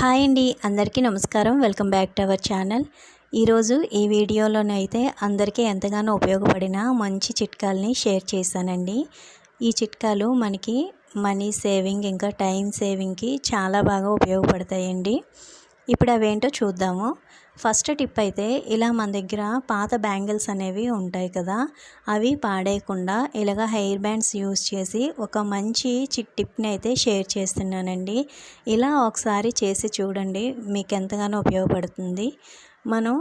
Hi అండి అందరికీ నమస్కారం. Welcome back to our channel. ఈరోజు ఈ వీడియోలోనైతే అందరికీ ఎంతగానో ఉపయోగపడిన మంచి చిట్కాలని షేర్ చేశానండి. ఈ చిట్కాలు మనకి మనీ సేవింగ్ ఇంకా టైం సేవింగ్కి చాలా బాగా ఉపయోగపడతాయండి. ఇప్పుడు అవేంటో చూద్దాము. ఫస్ట్ టిప్ అయితే ఇలా మన దగ్గర పాత బ్యాంగిల్స్ అనేవి ఉంటాయి కదా అవి పాడేయకుండా ఇలాగ హెయిర్ బ్యాండ్స్ యూస్ చేసి ఒక మంచి చిట్ టిప్ని అయితే షేర్ చేస్తున్నానండి. ఇలా ఒకసారి చేసి చూడండి మీకు ఎంతగానో ఉపయోగపడుతుంది. మనం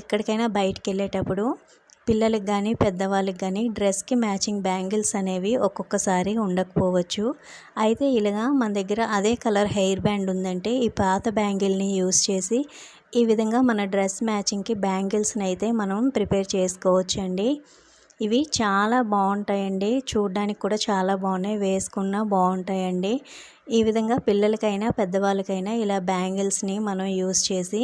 ఎక్కడికైనా బయటికి వెళ్ళేటప్పుడు పిల్లలకి కానీ పెద్దవాళ్ళకి కానీ డ్రెస్కి మ్యాచింగ్ బ్యాంగిల్స్ అనేవి ఒక్కొక్కసారి ఉండకపోవచ్చు. అయితే ఇలాగా మన దగ్గర అదే కలర్ హెయిర్ బ్యాండ్ ఉందంటే ఈ పాత బ్యాంగిల్ని యూస్ చేసి ఈ విధంగా మన డ్రెస్ మ్యాచింగ్కి బ్యాంగిల్స్ని అయితే మనం ప్రిపేర్ చేసుకోవచ్చు అండి ఇవి చాలా బాగుంటాయండి. చూడడానికి కూడా చాలా బాగున్నాయి. వేసుకున్నా బాగుంటాయండి. ఈ విధంగా పిల్లలకైనా పెద్దవాళ్ళకైనా ఇలా బ్యాంగిల్స్ని మనం యూస్ చేసి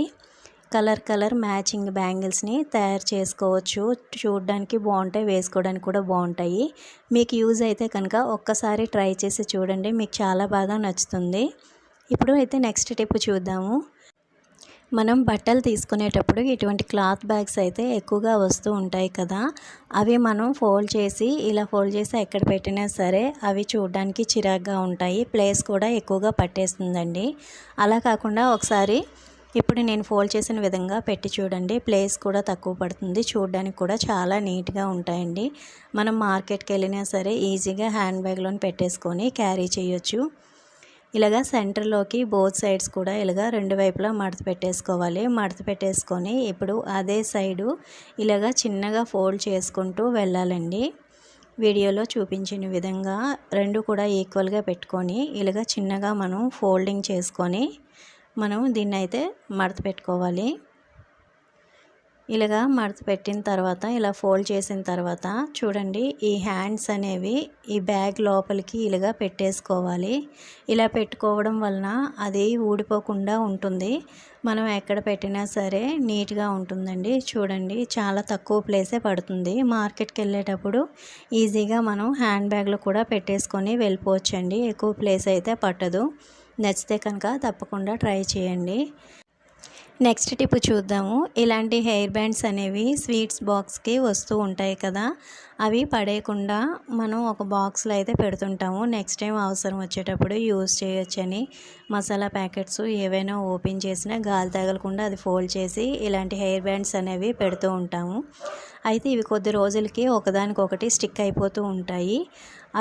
కలర్ కలర్ మ్యాచింగ్ బ్యాంగిల్స్ని తయారు చేసుకోవచ్చు. చూడడానికి బాగుంటాయి. వేసుకోవడానికి కూడా బాగుంటాయి. మీకు యూజ్ అయితే కనుక ఒక్కసారి ట్రై చేసి చూడండి. మీకు చాలా బాగా నచ్చుతుంది. ఇప్పుడు అయితే నెక్స్ట్ టిప్ చూద్దాము. మనం బట్టలు తీసుకునేటప్పుడు ఇటువంటి క్లాత్ బ్యాగ్స్ అయితే ఎక్కువగా వస్తూ ఉంటాయి కదా. అవి మనం ఫోల్డ్ చేసి ఇలా ఫోల్డ్ చేసి ఎక్కడ పెట్టినా సరే అవి చూడడానికి చిరాగ్గా ఉంటాయి. ప్లేస్ కూడా ఎక్కువగా పట్టేస్తుందండి. అలా కాకుండా ఒకసారి ఇప్పుడు నేను ఫోల్డ్ చేసిన విధంగా పెట్టి చూడండి. ప్లేస్ కూడా తక్కువ పడుతుంది. చూడడానికి కూడా చాలా నీట్గా ఉంటాయండి. మనం మార్కెట్కి వెళ్ళినా సరే ఈజీగా హ్యాండ్ బ్యాగ్లోని పెట్టేసుకొని క్యారీ చేయొచ్చు. ఇలాగా సెంటర్లోకి బోత్ సైడ్స్ కూడా ఇలాగా రెండు వైపులా మడత పెట్టేసుకోవాలి. మడత పెట్టేసుకొని ఇప్పుడు అదే సైడు ఇలాగా చిన్నగా ఫోల్డ్ చేసుకుంటూ వెళ్ళాలండి. వీడియోలో చూపించిన విధంగా రెండు కూడా ఈక్వల్గా పెట్టుకొని ఇలాగ చిన్నగా మనం ఫోల్డింగ్ చేసుకొని మనం దీన్ని అయితే మడత పెట్టుకోవాలి. ఇలాగా మడత పెట్టిన తర్వాత ఇలా ఫోల్డ్ చేసిన తర్వాత చూడండి ఈ హ్యాండ్స్ అనేవి ఈ బ్యాగ్ లోపలికి ఇలాగా పెట్టేసుకోవాలి. ఇలా పెట్టుకోవడం వలన అది ఊడిపోకుండా ఉంటుంది. మనం ఎక్కడ పెట్టినా సరే నీట్గా ఉంటుందండి. చూడండి చాలా తక్కువ ప్లేసే పడుతుంది. మార్కెట్కి వెళ్ళేటప్పుడు ఈజీగా మనం హ్యాండ్ బ్యాగ్లో కూడా పెట్టేసుకొని వెళ్ళిపోవచ్చండి. ఎక్కువ ప్లేస్ అయితే పట్టదు. నచ్చితే కనుక తప్పకుండా ట్రై చేయండి. నెక్స్ట్ టిప్ చూద్దాము. ఇలాంటి హెయిర్ బ్యాండ్స్ అనేవి స్వీట్స్ బాక్స్కి వస్తూ ఉంటాయి కదా. అవి పడేయకుండా మనం ఒక బాక్స్లో అయితే పెడుతుంటాము. నెక్స్ట్ టైం అవసరం వచ్చేటప్పుడు యూస్ చేయొచ్చని. మసాలా ప్యాకెట్స్ ఏవైనా ఓపెన్ చేసినా గాలి తగలకుండా అది ఫోల్డ్ చేసి ఇలాంటి హెయిర్ బ్యాండ్స్ అనేవి పెడుతూ ఉంటాము. అయితే ఇవి కొద్ది రోజులకి ఒకదానికొకటి స్టిక్ అయిపోతూ ఉంటాయి.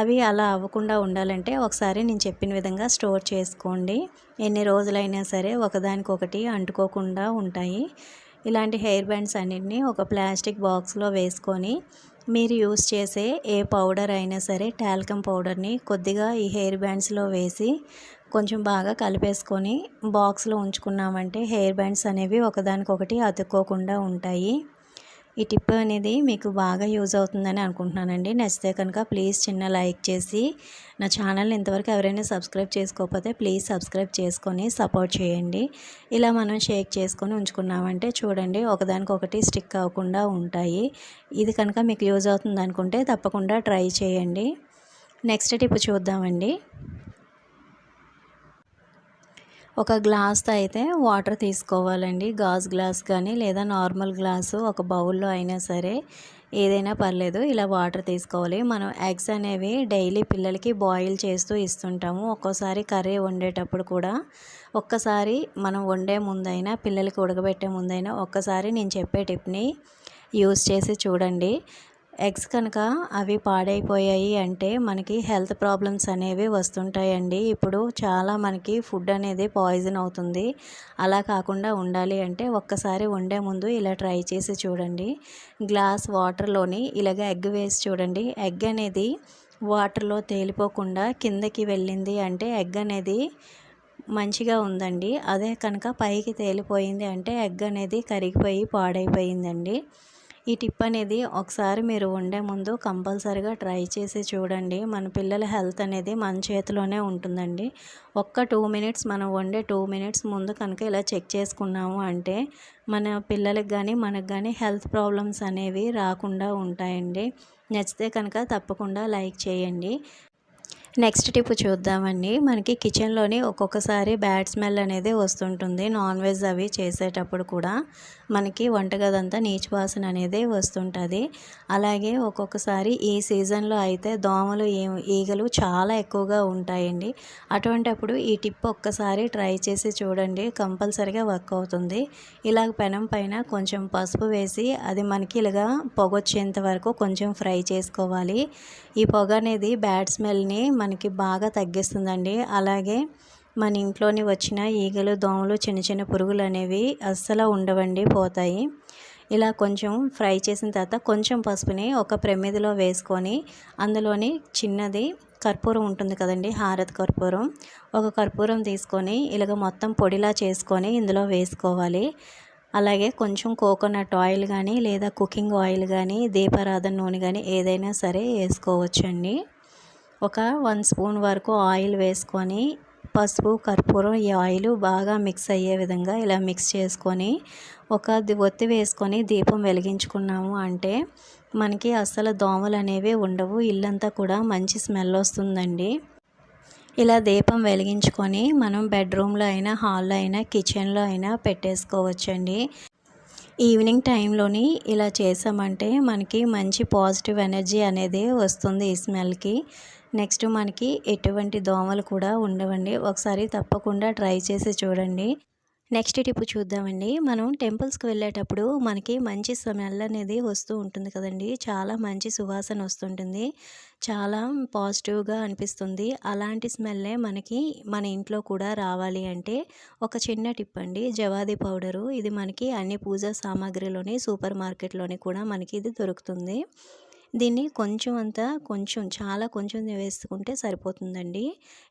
అవి అలా అవ్వకుండా ఉండాలంటే ఒకసారి నేను చెప్పిన విధంగా స్టోర్ చేసుకోండి. ఎన్ని రోజులైనా సరే ఒకదానికొకటి అంటుకోకుండా ఉంటాయి. ఇలాంటి హెయిర్ బ్యాండ్స్ అన్నింటినీ ఒక ప్లాస్టిక్ బాక్స్లో వేసుకొని మీరు యూస్ చేసే ఏ పౌడర్ అయినా సరే టాల్కమ్ పౌడర్ని కొద్దిగా ఈ హెయిర్ బ్యాండ్స్లో వేసి కొంచెం బాగా కలిపేసుకొని బాక్స్లో ఉంచుకున్నామంటే హెయిర్ బ్యాండ్స్ అనేవి ఒకదానికొకటి అతుక్కోకుండా ఉంటాయి. ఈ టిప్ అనేది మీకు బాగా యూజ్ అవుతుందని అనుకుంటున్నానండి. నచ్చితే కనుక ప్లీజ్ చిన్న లైక్ చేసి నా ఛానల్ ఇంతవరకు ఎవరైనా సబ్స్క్రైబ్ చేసుకోకపోతే ప్లీజ్ సబ్స్క్రైబ్ చేసుకొని సపోర్ట్ చేయండి. ఇలా మనం షేక్ చేసుకొని ఉంచుకున్నామంటే చూడండి ఒకదానికొకటి స్టిక్ అవ్వకుండా ఉంటాయి. ఇది కనుక మీకు యూజ్ అవుతుంది అనుకుంటే తప్పకుండా ట్రై చేయండి. నెక్స్ట్ టిప్ చూద్దామండి. ఒక గ్లాస్తో అయితే వాటర్ తీసుకోవాలండి. గాజు గ్లాస్ కానీ లేదా నార్మల్ గ్లాసు ఒక బౌల్లో అయినా సరే ఏదైనా పర్లేదు ఇలా వాటర్ తీసుకోవాలి. మనం ఎగ్స్ అనేవి డైలీ పిల్లలకి బాయిల్ చేస్తూ ఇస్తుంటాము. ఒక్కోసారి కర్రీ వండేటప్పుడు కూడా ఒక్కసారి మనం వండే ముందైనా పిల్లలకి ఉడకబెట్టే ముందైనా ఒక్కసారి నేను చెప్పే టిప్ని యూస్ చేసి చూడండి. ఎగ్స్ కనుక అవి పాడైపోయాయి అంటే మనకి హెల్త్ ప్రాబ్లమ్స్ అనేవి వస్తుంటాయండి. ఇప్పుడు చాలా మనకి ఫుడ్ అనేది పాయిజన్ అవుతుంది. అలా కాకుండా ఉండాలి అంటే ఒక్కసారి వండే ముందు ఇలా ట్రై చేసి చూడండి. గ్లాస్ వాటర్లోని ఇలాగ ఎగ్ వేసి చూడండి. ఎగ్ అనేది వాటర్లో తేలిపోకుండా కిందకి వెళ్ళింది అంటే ఎగ్ అనేది మంచిగా ఉందండి. అదే కనుక పైకి తేలిపోయింది అంటే ఎగ్ అనేది కరిగిపోయి పాడైపోయిందండి. ఈ టిప్ అనేది ఒకసారి మీరు వండే ముందు కంపల్సరీగా ట్రై చేసి చూడండి. మన పిల్లల హెల్త్ అనేది మన చేతిలోనే ఉంటుందండి. ఒక్క టూ మినిట్స్ మనం వండే టూ మినిట్స్ ముందు కనుక ఇలా చెక్ చేసుకున్నాము అంటే మన పిల్లలకి కానీ మనకు కానీ హెల్త్ ప్రాబ్లమ్స్ అనేవి రాకుండా ఉంటాయండి. నచ్చితే కనుక తప్పకుండా లైక్ చేయండి. నెక్స్ట్ టిప్ చూద్దామండి. మనకి కిచెన్లోని ఒక్కొక్కసారి బ్యాడ్ స్మెల్ అనేది వస్తుంటుంది. నాన్ వెజ్ అవి చేసేటప్పుడు కూడా. మనకి వంటగదంతా నీచు వాసన అనేది వస్తుంటుంది. అలాగే ఒక్కొక్కసారి ఈ సీజన్లో అయితే దోమలు ఈగలు చాలా ఎక్కువగా ఉంటాయండి. అటువంటప్పుడు ఈ టిప్ ఒక్కసారి ట్రై చేసి చూడండి. కంపల్సరిగా వర్క్ అవుతుంది. ఇలాగ పెనం పైన కొంచెం పసుపు వేసి అది మనకి ఇలాగా పొగొచ్చేంత వరకు కొంచెం ఫ్రై చేసుకోవాలి. ఈ పొగ అనేది బ్యాడ్ స్మెల్ని మనకి బాగా తగ్గిస్తుందండి. అలాగే మన ఇంట్లోని వచ్చిన ఈగలు దోమలు చిన్న చిన్న పురుగులు అనేవి అస్సలు ఉండవండి పోతాయి. ఇలా కొంచెం ఫ్రై చేసిన తర్వాత కొంచెం పసుపుని ఒక ప్రమిదిలో వేసుకొని అందులోని చిన్నది కర్పూరం ఉంటుంది కదండి హారత్ కర్పూరం. ఒక కర్పూరం తీసుకొని ఇలాగ మొత్తం పొడిలా చేసుకొని ఇందులో వేసుకోవాలి. అలాగే కొంచెం కోకోనట్ ఆయిల్ కానీ లేదా కుకింగ్ ఆయిల్ కానీ దీపారాధన నూనె కానీ ఏదైనా సరే వేసుకోవచ్చండి. ఒక వన్ స్పూన్ వరకు ఆయిల్ వేసుకొని పసుపు కర్పూరం ఈ ఆయిల్ బాగా మిక్స్ అయ్యే విధంగా ఇలా మిక్స్ చేసుకొని ఒక ఒత్తి వేసుకొని దీపం వెలిగించుకున్నాము అంటే మనకి అస్సలు దోమలు అనేవి ఉండవు. ఇల్లంతా కూడా మంచి స్మెల్ వస్తుందండి. ఇలా దీపం వెలిగించుకొని మనం బెడ్రూమ్లో అయినా హాల్లో అయినా కిచెన్లో అయినా పెట్టేసుకోవచ్చండి. ఈవినింగ్ టైంలోని ఇలా చేసామంటే మనకి మంచి పాజిటివ్ ఎనర్జీ అనేది వస్తుంది ఈ స్మెల్కి. నెక్స్ట్ మనకి ఎటువంటి దోమలు కూడా ఉండవండి. ఒకసారి తప్పకుండా ట్రై చేసి చూడండి. నెక్స్ట్ టిప్ చూద్దామండి. మనం టెంపుల్స్కి వెళ్ళేటప్పుడు మనకి మంచి స్మెల్ అనేది వస్తూ ఉంటుంది కదండి. చాలా మంచి సువాసన వస్తుంటుంది. చాలా పాజిటివ్గా అనిపిస్తుంది. అలాంటి స్మెల్లే మనకి మన ఇంట్లో కూడా రావాలి అంటే ఒక చిన్న టిప్ అండి. జవాది పౌడరు. ఇది మనకి అన్ని పూజా సామాగ్రిలోని సూపర్ మార్కెట్లోని కూడా మనకి ఇది దొరుకుతుంది. దీన్ని కొంచెం అంతా కొంచెం చాలా కొంచెం వేసుకుంటే సరిపోతుందండి.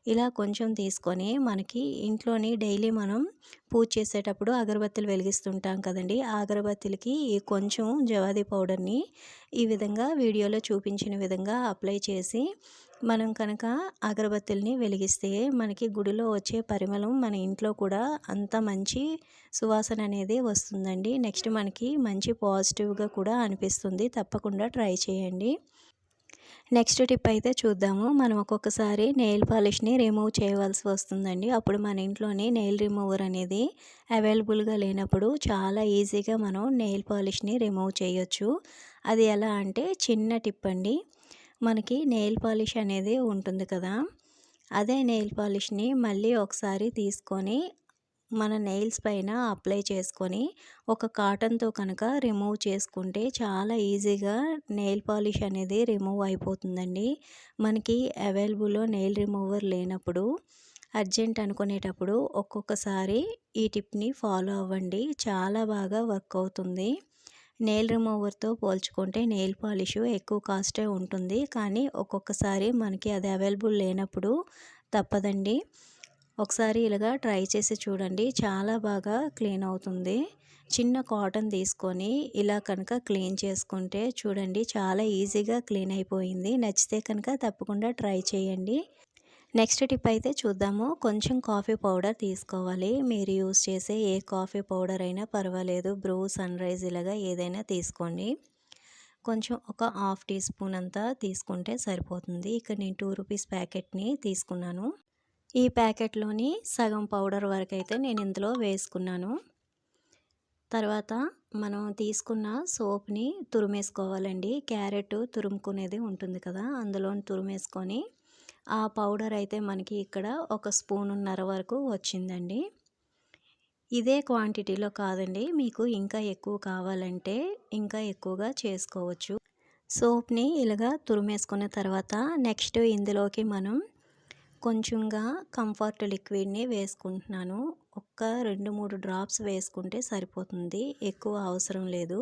ఇలా కొంచెం తీసుకొని మనకి ఇంట్లోని డైలీ మనం పూజ చేసేటప్పుడు అగరబత్తులు వెలిగిస్తుంటాం కదండి. ఆ అగరబత్తులకి ఈ కొంచెం జవాది పౌడర్ని ఈ విధంగా వీడియోలో చూపించిన విధంగా అప్లై చేసి మనం కనుక అగరబత్తుల్ని వెలిగిస్తే మనకి గుడిలో వచ్చే పరిమళం మన ఇంట్లో కూడా అంత మంచి సువాసన అనేది వస్తుందండి. నెక్స్ట్ మనకి మంచి పాజిటివ్గా కూడా అనిపిస్తుంది. తప్పకుండా ట్రై చేయండి. నెక్స్ట్ టిప్ అయితే చూద్దాము. మనం ఒక్కొక్కసారి నెయిల్ పాలిష్ని రిమూవ్ చేయవలసి వస్తుందండి. అప్పుడు మన ఇంట్లోనే నెయిల్ రిమూవర్ అనేది అవైలబుల్గా లేనప్పుడు చాలా ఈజీగా మనం నెయిల్ పాలిష్ని రిమూవ్ చేయొచ్చు. అది ఎలా అంటే చిన్న టిప్ అండి. మనకి నెయిల్ పాలిష్ అనేది ఉంటుంది కదా. అదే నెయిల్ పాలిష్ని మళ్ళీ ఒకసారి తీసుకొని మన నెయిల్స్ పైన అప్లై చేసుకొని ఒక కాటన్తో కనుక రిమూవ్ చేసుకుంటే చాలా ఈజీగా నెయిల్ పాలిష్ అనేది రిమూవ్ అయిపోతుందండి. మనకి అవైలబుల్లో నెయిల్ రిమూవర్ లేనప్పుడు అర్జెంట్ అనుకునేటప్పుడు ఒక్కొక్కసారి ఈ టిప్ని ఫాలో అవ్వండి. చాలా బాగా వర్క్ అవుతుంది. నెయిల్ రిమూవర్తో పోల్చుకుంటే నెయిల్ పాలిష్ ఎక్కువ కాస్టే ఉంటుంది. కానీ ఒక్కొక్కసారి మనకి అది అవైలబుల్ లేనప్పుడు తప్పదండి. ఒకసారి ఇలాగా ట్రై చేసి చూడండి. చాలా బాగా క్లీన్ అవుతుంది. చిన్న కాటన్ తీసుకొని ఇలా కనుక క్లీన్ చేసుకుంటే చూడండి చాలా ఈజీగా క్లీన్ అయిపోయింది. నచ్చితే కనుక తప్పకుండా ట్రై చేయండి. నెక్స్ట్ టిప్ అయితే చూద్దాము. కొంచెం కాఫీ పౌడర్ తీసుకోవాలి. మీరు యూస్ చేసే ఏ కాఫీ పౌడర్ అయినా పర్వాలేదు. బ్రూ సన్ రైజ్ ఇలాగా ఏదైనా తీసుకోండి. కొంచెం ఒక హాఫ్ టీ స్పూన్ అంతా తీసుకుంటే సరిపోతుంది. ఇక్కడ నేను టూ రూపీస్ ప్యాకెట్ని తీసుకున్నాను. ఈ ప్యాకెట్లోని సగం పౌడర్ వరకు అయితే నేను ఇందులో వేసుకున్నాను. తర్వాత మనం తీసుకున్న సోప్ని తురిమేసుకోవాలండి. క్యారెట్ తురుముకునేది ఉంటుంది కదా అందులో తురిమేసుకొని ఆ పౌడర్ అయితే మనకి ఇక్కడ ఒక స్పూనున్నర వరకు వచ్చిందండి. ఇదే క్వాంటిటీలో కాదండి మీకు ఇంకా ఎక్కువ కావాలంటే ఇంకా ఎక్కువగా చేసుకోవచ్చు. సోప్ని ఇలాగా తురిమేసుకున్న తర్వాత నెక్స్ట్ ఇందులోకి మనం కొంచెంగా కంఫర్ట్ లిక్విడ్ని వేసుకుంటున్నాను. ఒక్క రెండు మూడు డ్రాప్స్ వేసుకుంటే సరిపోతుంది ఎక్కువ అవసరం లేదు.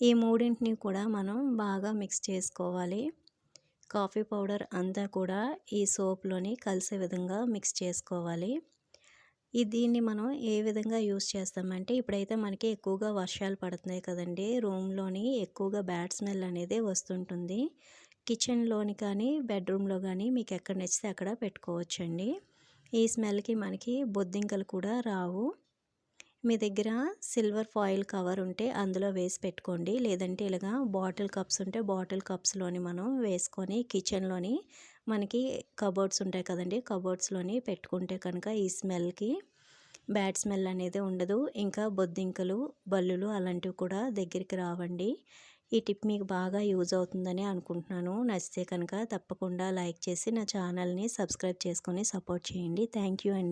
ఈ మూడింటిని కూడా మనం బాగా మిక్స్ చేసుకోవాలి. కాఫీ పౌడర్ అంతా కూడా ఈ సోప్లోని కలిసే విధంగా మిక్స్ చేసుకోవాలి. ఈ దీన్ని మనం ఏ విధంగా యూస్ చేస్తామంటే ఇప్పుడైతే మనకి ఎక్కువగా వర్షాలు పడుతున్నాయి కదండి రూమ్లోని ఎక్కువగా బ్యాడ్ స్మెల్ అనేది వస్తుంటుంది. కిచెన్లోని కానీ బెడ్రూమ్లో కానీ మీకు ఎక్కడ నచ్చితే అక్కడ పెట్టుకోవచ్చండి. ఈ స్మెల్కి మనకి బొద్దింకలు కూడా రావు. మీ దగ్గర సిల్వర్ ఫాయిల్ కవర్ ఉంటే అందులో వేసి పెట్టుకోండి. లేదంటే ఇలాగా బాటిల్ కప్స్ ఉంటే బాటిల్ కప్స్లోని మనం వేసుకొని కిచెన్లోని మనకి కబోర్డ్స్ ఉంటాయి కదండి కబోర్డ్స్లోని పెట్టుకుంటే కనుక ఈ స్మెల్కి బ్యాడ్ స్మెల్ అనేది ఉండదు. ఇంకా బొద్దింకలు బల్లులు అలాంటివి కూడా దగ్గరికి రావండి. ఈ టిప్ మీకు బాగా యూజ్ అవుతుందని అనుకుంటున్నాను. నచ్చితే కనుక తప్పకుండా లైక్ చేసి నా ఛానల్ని సబ్స్క్రైబ్ చేసుకొని సపోర్ట్ చేయండి. థ్యాంక్ యూ అండి.